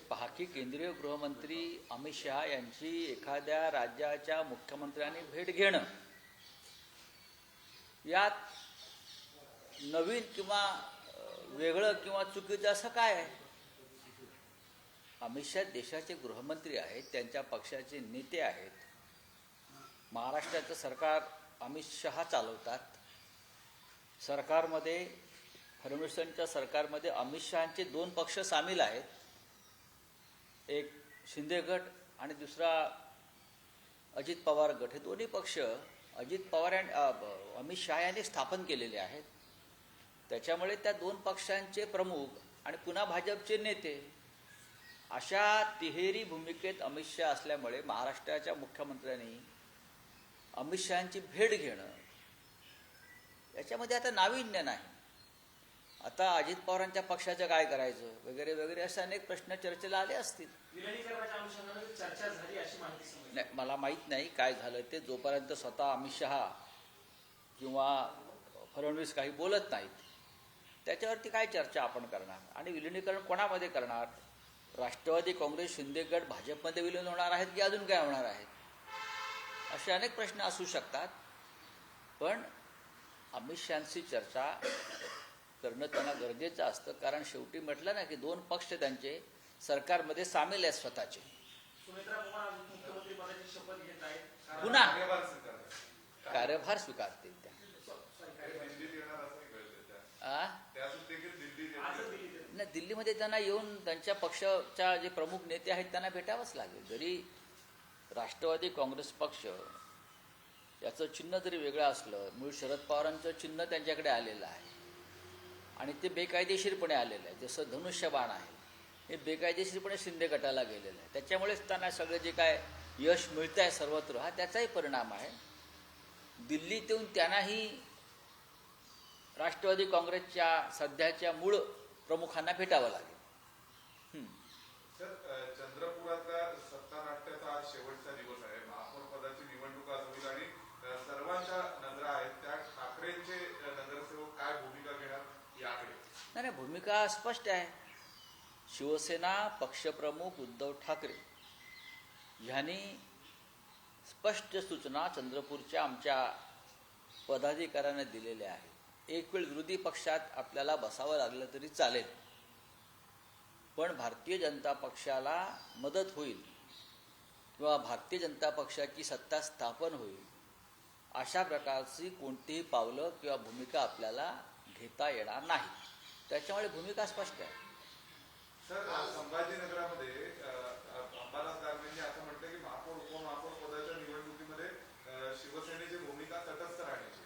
हे पहा की केंद्रीय गृहमंत्री अमित शहा यांची एखाद्या राज्याच्या मुख्यमंत्र्यांनी भेट घेणं यात नवीन किंवा वेगळं किंवा चुकीचं असं काय आहे? अमित शहा देशाचे गृहमंत्री आहेत त्यांच्या पक्षाचे नेते आहेत. महाराष्ट्राचं सरकार अमित शहा चालवतात. सरकारमध्ये फडणवीसांच्या सरकारमध्ये अमित शहाचे दोन पक्ष सामील आहेत. एक शिंदे गट आणि दुसरा अजित पवार गट. हे दोन्ही पक्ष अजित पवार आणि अमित शहा यांनी स्थापन केलेले आहेत. त्याच्यामुळे त्या दोन पक्षांचे प्रमुख आणि पुन्हा भाजपचे नेते अशा तिहेरी भूमिकेत अमित शहा असल्यामुळे महाराष्ट्राच्या मुख्यमंत्र्यांनी अमित शहाची भेट घेणं याच्यामध्ये आता नाविन्य नाही. आता अजित पवारांच्या पक्षाचं काय करायचं? वगैरे वगैरे असे अनेक प्रश्न चर्चेला आले असतील. नाही मला माहीत नाही काय झालं ते. जोपर्यंत स्वतः अमित शहा किंवा फडणवीस काही बोलत नाहीत त्याच्यावरती काय चर्चा आपण करणार? आणि विलिनीकरण कोणामध्ये करणार? राष्ट्रवादी काँग्रेस शिंदे गट भाजपमध्ये विलीन होणार आहेत की अजून काय होणार आहेत? असे अनेक प्रश्न असू शकतात. पण अमित शहांशी चर्चा करणं त्यांना गरजेचं असतं. कारण शेवटी म्हटलं ना की दोन पक्ष त्यांचे सरकारमध्ये सामील आहेत स्वतःचे. सुमित्रा पवार आज मुख्यमंत्री पदाची शपथ घेत आहेत. पुन्हा? कार्यभार स्वीकारतील त्या. नाही दिल्लीमध्ये त्यांना येऊन त्यांच्या पक्षाच्या जे प्रमुख नेते आहेत त्यांना भेटावंच लागेल. जरी राष्ट्रवादी काँग्रेस पक्ष याचं चिन्ह जरी वेगळं असलं मूळ शरद पवारांचं चिन्ह त्यांच्याकडे आलेलं आहे. आणि ते बेकायदेशीरपणे आलेलं आहे. जसं धनुष्यबाण आहे हे बेकायदेशीरपणे शिंदे गटाला गेलेलं आहे. त्याच्यामुळेच त्यांना सगळं जे काय यश मिळतं आहे सर्वत्र हा त्याचाही परिणाम आहे. दिल्लीत येऊन त्यांनाही राष्ट्रवादी काँग्रेसच्या सध्याच्या मूळ प्रमुखांना भेटावं लागेल हं. सर अ, चंद्रपुरातल्या सत्ता नाट्याचा आज शेवटचा दिवस आहे महापौर पदाची निवडणूक आज होईल आणि अ, सर्वांच्या नजरा आहेत त्या ठाकरेंचे अ, नगरसेवक काय भूमिका घेणार याकडे नाही भूमिका स्पष्ट आहे. शिवसेना पक्षप्रमुख उद्धव ठाकरे ह्यांनी स्पष्ट सूचना चंद्रपूरच्या आमच्या पदाधिकाऱ्यांना दिलेल्या आहेत. एक वेळ विरोधी पक्षात आपल्याला बसावं लागलं तरी चालेल. पण भारतीय जनता पक्षाला मदत होईल किंवा भारतीय जनता पक्षाची सत्ता स्थापन होईल अशा प्रकारची कोणतीही पावलं किंवा भूमिका आपल्याला घेता येणार नाही. त्याच्यामुळे भूमिका स्पष्ट आहे. सर संभाजीनगरामध्ये अंबादास दानवेंनी असं म्हटलं की महापौर उपमहापौर पदाच्या निवडणुकीमध्ये शिवसेनेची भूमिका तटस्थ राहण्याची.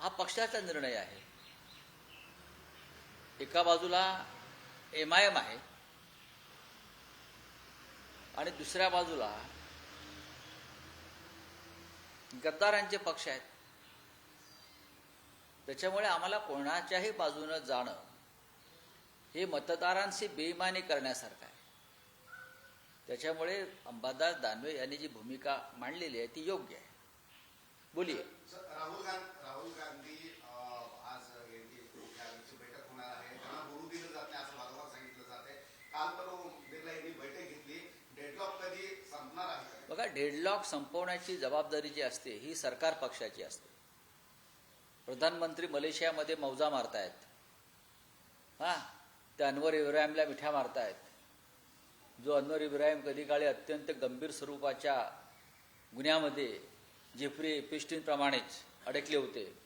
हा पक्षाचा निर्णय आहे. एका बाजूला एम आय एम आहे. आणि दुसऱ्या बाजूला गद्दारांचे पक्ष आहेत. त्याच्यामुळे आम्हाला कोणाच्याही बाजूनं जाणं हे मतदारांशी बेईमानी करण्यासारखं आहे. त्याच्यामुळे अंबादास दानवे यांनी जी भूमिका मांडलेली आहे ती योग्य आहे. बोलिये राहुल गांधी राहुल गांधी आज बैठक होणार आहे. त्यांना बोलू दिलं जात असं वारंवार सांगितलं जाते काल पण बिर्ला यांनी बैठक घेतली. डेडलॉक कधी संपणार आहे? बघा डेडलॉक संपवण्याची जबाबदारी जी असते ही सरकार पक्षाची असते. प्रधानमंत्री मलेशियामध्ये मौजा मारतायत. हा? ते अनवर इब्राहिमला मिठ्या मारतायत. जो अनवर इब्राहिम कधी काळी अत्यंत गंभीर स्वरूपाच्या गुन्ह्यामध्ये जेफ्री पिस्टीनप्रमाणेच अडकले होते.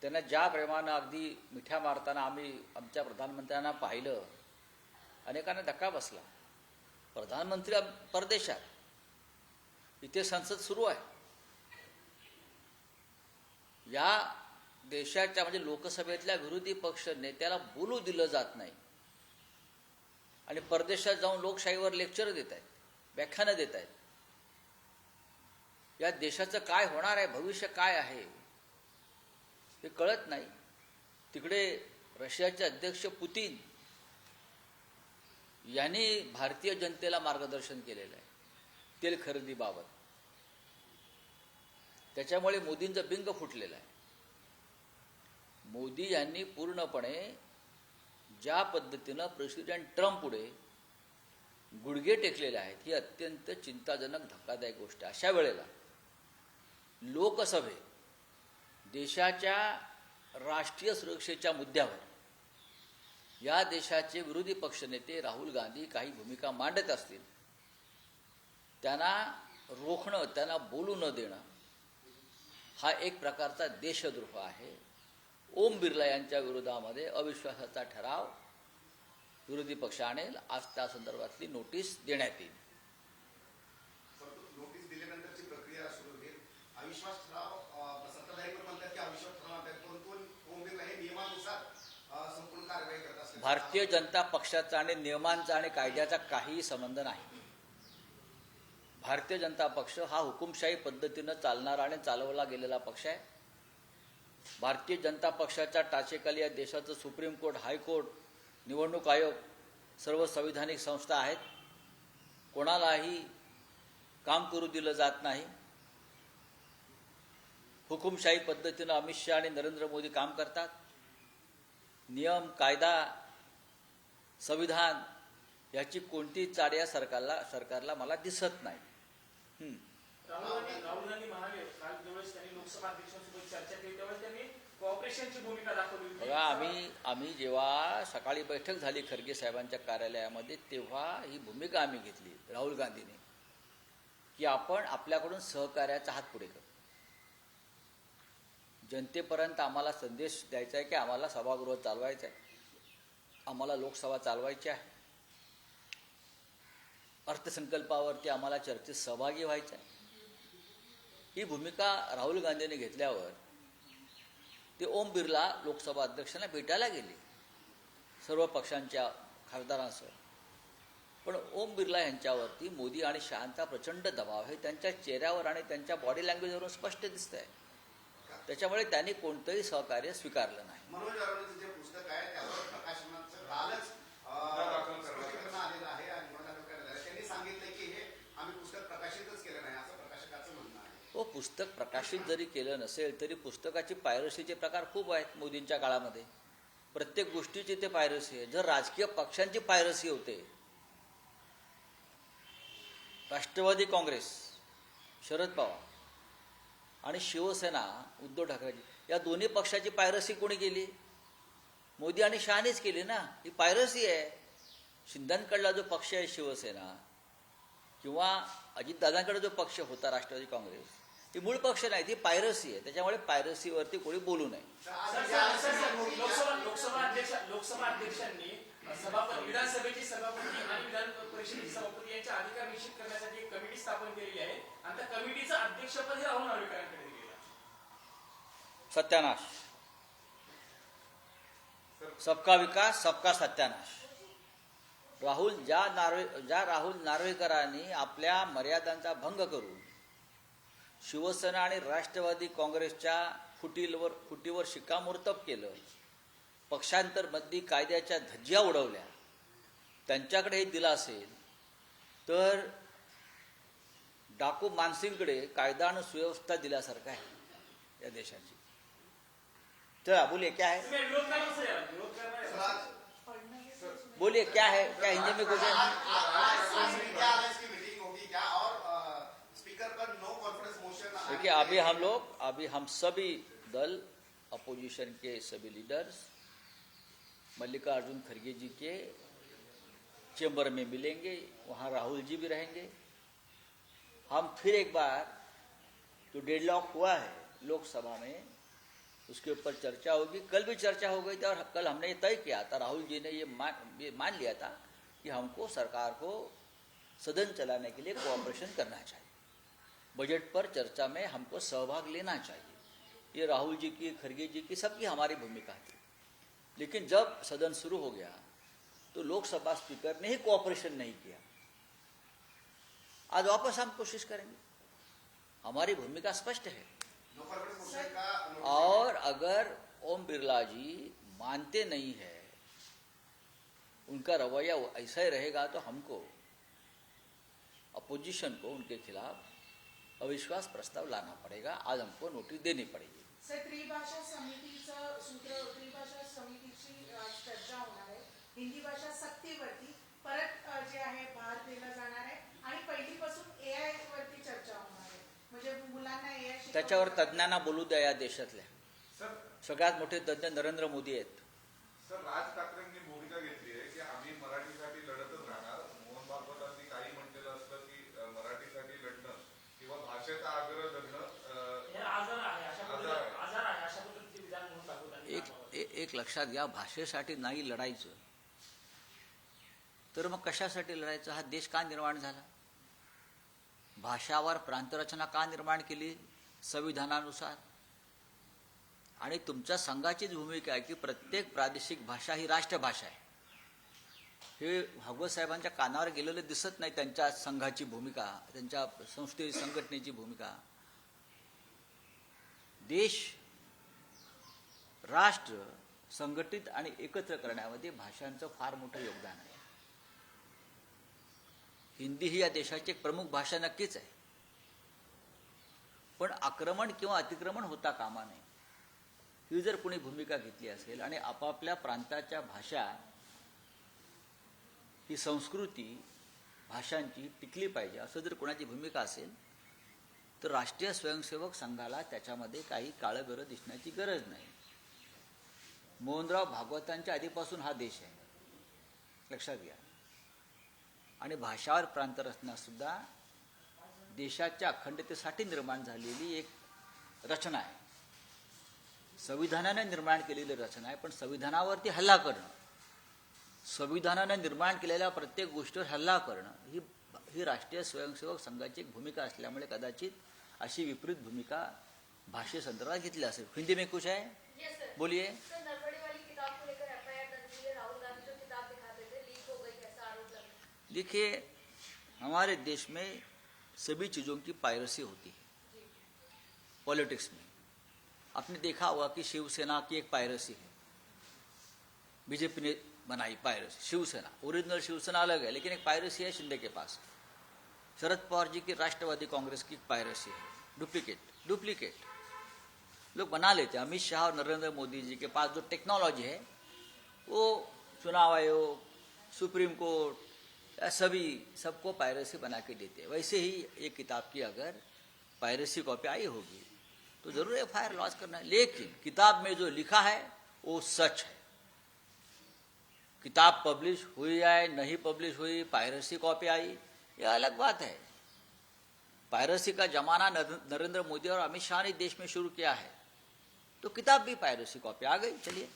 त्यांना ज्या प्रेमानं अगदी मिठ्या मारताना आम्ही आमच्या प्रधानमंत्र्यांना पाहिलं अनेकांना धक्का बसला. प्रधानमंत्री परदेशात. इथे संसद सुरू आहे. या देशाच्या म्हणजे लोकसभेतल्या विरोधी पक्ष नेत्याला बोलू दिलं जात नाही. आणि परदेशात जाऊन लोकशाहीवर लेक्चर देत आहेत व्याख्यानं देत आहेत या देशाचं काय होणार आहे भविष्य काय आहे हे कळत नाही. तिकडे रशियाचे अध्यक्ष पुतीन यांनी भारतीय जनतेला मार्गदर्शन केलेलं आहे तेल खरेदीबाबत त्याच्यामुळे मोदींचं बिंग फुटलेलं आहे. मोदी यांनी पूर्णपणे ज्या पद्धतीनं प्रेसिडेंट ट्रम्प पुढे गुडघे टेकलेले आहेत ही अत्यंत चिंताजनक धक्कादायक गोष्ट आहे. अशा वेळेला लोकसभेत देशाच्या राष्ट्रीय सुरक्षेच्या मुद्द्यावर या देशाचे विरोधी पक्षनेते राहुल गांधी काही भूमिका मांडत असतील त्यांना रोखणं त्यांना बोलू न देणं हा एक प्रकारचा देशद्रोह आहे. ओम बिर्ला यांच्या विरोधामध्ये अविश्वासाचा ठराव विरोधी पक्ष आणेल आज त्या संदर्भातली नोटीस देण्यात येईल. हे भारतीय जनता पक्षाचा आणि नियमांचा आणि कायद्याचा काहीही संबंध नाही. भारतीय जनता पक्ष हा हुकुमशाही पद्धतीनं चालणारा आणि चालवला गेलेला पक्ष आहे. भारतीय जनता पक्षाच्या टाचेखाली या देशाचं सुप्रीम कोर्ट हायकोर्ट निवडणूक आयोग सर्व संविधानिक संस्था आहेत. कोणालाही काम करू दिलं जात नाही. हुकुमशाही पद्धतीनं अमित शहा आणि नरेंद्र मोदी काम करतात. नियम कायदा संविधान याची कोणती चाड या सरकारला सरकारला मला दिसत नाही. हं. चर्चा केली त्यावेळेस त्यांनी कॉपरेशनची भूमिका दाखवली होती. बघा आम्ही आम्ही जेव्हा सकाळी बैठक झाली खरगे साहेबांच्या कार्यालयामध्ये तेव्हा ही भूमिका आम्ही घेतली राहुल गांधीने की आपण आपल्याकडून सहकार्याचा हात पुढे करू. जनतेपर्यंत आम्हाला संदेश द्यायचा आहे की आम्हाला सभागृह चालवायचं आहे आम्हाला लोकसभा चालवायची आहे. अर्थसंकल्पावरती आम्हाला चर्चेत सहभागी व्हायचं आहे. ही भूमिका राहुल गांधीने घेतल्यावर ते ओम बिर्ला लोकसभा अध्यक्षांना भेटायला गेले. सर्व पक्षांच्या खासदारांसह. पण ओम बिर्ला यांच्यावरती मोदी आणि शहांचा प्रचंड दबाव आहे. त्यांच्या चेहऱ्यावर आणि त्यांच्या बॉडी लँग्वेजवरून स्पष्ट दिसत आहे त्याच्यामुळे त्यांनी कोणतंही सहकार्य स्वीकारलं नाही मनोज अरोराचं जे पुस्तक आहे त्यावर प्रकाशनाचं कालच अ, दाखल करण्यात आलं. स्पष्टीकरण आलेलं आहे आणि गुन्हा दाखल करण्यात आला आहे. त्यांनी सांगितलं की हे आम्ही पुस्तक प्रकाशितच केलं नाही असं प्रकाशकाचं म्हणणं आहे हो पुस्तक प्रकाशित जरी केलं नसेल तरी पुस्तकाची पायरसीचे प्रकार खूप आहेत मोदींच्या काळामध्ये. प्रत्येक गोष्टीची ते पायरसी आहे. जर राजकीय पक्षांची पायरसी होते राष्ट्रवादी काँग्रेस शरद पवार आणि शिवसेना उद्धव ठाकरेजी या दोन्ही पक्षाची पायरसी कोणी केली? मोदी आणि शहानेच केली ना? ही पायरसी आहे. शिंद्यांकडला जो पक्ष आहे शिवसेना किंवा अजितदादांकडे जो पक्ष होता राष्ट्रवादी काँग्रेस ही मूळ पक्ष नाही ती पायरसी आहे. त्याच्यामुळे पायरसीवरती कोणी बोलू नये. तर आज सर, जे सर, सर, सर, आहे- लोकसभा लोकसभा अध्यक्ष लोकसभा अध्यक्षांनी सभापती विधानसभेचे सभापती आणि विधान परिषदेचे सभापती यांचे अधिकार निश्चित करण्यासाठी एक कमिटी स्थापन केलेली आहे. आणि त्या कमिटीचं अध्यक्षपद हे राहुल नार्वेकरांकडे दिलेलं आहे. सत्यानाश. सबका विकास सबका सत्यानाश. राहुल ज्या नार्वे ज्या राहुल नार्वेकरांनी आपल्या मर्यादांचा भंग करून शिवसेना आणि राष्ट्रवादी काँग्रेसच्या फुटीलवर फुटीवर शिक्कामोर्तब केलं. पक्षांतर बंदी कायद्याच्या धज्ज्या उडवल्या. त्यांच्याकडे हे दिलं असेल तर डाकू मानसिंगकडे कायदा आणि सुव्यवस्था दिल्यासारखं आहे या देशाची. तर बोलिये क्या है? आहे? आज- क्या है? क्या हिंदी में कुछ है? देखिए, अभी हम लोग, अभी हम सभी दल अपोजिशन के सभी लीडर्स मल्लिकार्जुन खड़गे जी के चेंबर में मिलेंगे, वहाँ राहुल जी भी रहेंगे। हम फिर एक बार, जो डेडलॉक हुआ है लोकसभा में, उसके ऊपर चर्चा होगी। कल भी चर्चा हो गई थी और कल हमने ये तय किया था, राहुल जी ने ये मान ये मान लिया था कि हमको सरकार को सदन चलाने के लिए कोऑपरेशन करना चाहिए। बजट पर चर्चा में हमको सहभाग लेना चाहिए। ये राहुल जी की, खड़गे जी की सबकी हमारी भूमिका थी। लेकिन जब सदन शुरू हो गया तो लोकसभा स्पीकर ने ही कोऑपरेशन नहीं किया। आज वापस हम कोशिश करेंगे। हमारी भूमिका स्पष्ट है। और अगर ओम बिरला जी मानते नहीं है, उनका रवैया ऐसा ही रहेगा तो हमको अपोजिशन को उनके खिलाफ अविश्वास प्रस्ताव लाना पड़ेगा आज हमको नोटिस देनी पड़ेगी. सर त्रिभाषा समितीचं सूत्र त्रिभाषा समितीची चर्चा होणार आहे. हिंदी भाषा सक्तीवरती परत जे आहे भार दिला जाणार आहे. आणि पहिलीपासून ए आय वरती चर्चा होणार आहे. म्हणजे मुलांना ए आय त्याच्यावर तज्ज्ञांना बोलू द्या या देशातल्या. सर सगळ्यात मोठे तज्ज्ञ नरेंद्र मोदी आहेत सर राज ठाकरेंनी भूमिका घेतली आहे की आम्ही मराठीसाठी लढतच राहणार मोहन भागवतांनी काही म्हटलेलं असतं की अ, मराठीसाठी लढणं किंवा भाषेचा आग्रह धरणं अ, हे आजार आहे अशा आजार पद्धतीने आहे. आजार आहे अशा पद्धतीचे विधान म्हणून दाखवतात एक ए- एक लक्षात घ्या भाषेसाठी नाही लढायचं. तर मग कशासाठी लढायचं? हा देश का निर्माण झाला? भाषावर प्रांतरचना का निर्माण केली? संविधानानुसार. आणि तुमच्या संघाचीच भूमिका आहे की प्रत्येक प्रादेशिक भाषा ही राष्ट्रभाषा आहे. हे भागवत साहेबांच्या कानावर गेलेलं दिसत नाही त्यांच्या संघाची भूमिका त्यांच्या संस्थे संघटनेची भूमिका. देश राष्ट्र संघटित आणि एकत्र करण्यामध्ये भाषांचं फार मोठं योगदान आहे. हिंदी ही या देशाची एक प्रमुख भाषा नक्कीच आहे. पण आक्रमण किंवा अतिक्रमण होता कामा नये. ही जर कोणी भूमिका घेतली असेल आणि आपापल्या प्रांताच्या भाषा ही संस्कृती भाषांची टिकली पाहिजे असं जर कोणाची भूमिका असेल तर राष्ट्रीय स्वयंसेवक संघाला त्याच्यामध्ये काही काळं गरज दिसण्याची गरज नाही. मोहनराव भागवतांच्या आधीपासून हा देश आहे. लक्षात घ्या. आणि भाषावर प्रांतरचना सुद्धा देशाच्या अखंडतेसाठी निर्माण झालेली एक रचना आहे. संविधानाने निर्माण केलेली रचना आहे पण संविधानावरती हल्ला करणं संविधानाने निर्माण केलेल्या प्रत्येक गोष्टीवर हल्ला करणं ही ही राष्ट्रीय स्वयंसेवक संघाची एक भूमिका असल्यामुळे कदाचित अशी विपरीत भूमिका भाषेसंदर्भात घेतली असेल हिंदी में कुछ है? बोलिए। लगा? देखिए हमारे देश में सभी चीज़ों की पायरसी होती है। पॉलिटिक्स में। आपने देखा होगा कि शिवसेना की एक पायरसी है। बीजेपी ने बनाई पायरसी शिवसेना। ओरिजिनल शिवसेना अलग है लेकिन एक पायरसी है शिंदे के पास। शरद पवार जी की राष्ट्रवादी कांग्रेस की पायरसी है। Duplicate duplicate. लोग बना लेते हैं। अमित शाह और नरेंद्र मोदी जी के पास जो टेक्नोलॉजी है, वो चुनाव आयोग, सुप्रीम कोर्ट सभी, सबको पायरेसी बना के देते हैं। वैसे ही एक किताब की अगर पायरेसी कॉपी आई होगी तो ज़रूर एफ़ आई लॉन्च करना है। लेकिन किताब में जो लिखा है, वो सच है। किताब पब्लिश हुई है नहीं पब्लिश हुई पायरेसी कॉपी आई, ये अलग बात है। पायरसी का जमाना नरेंद्र मोदी और अमित शाह ने देश में शुरू किया है। तो किताब भी पायरसी कॉपी आ गई चलिए।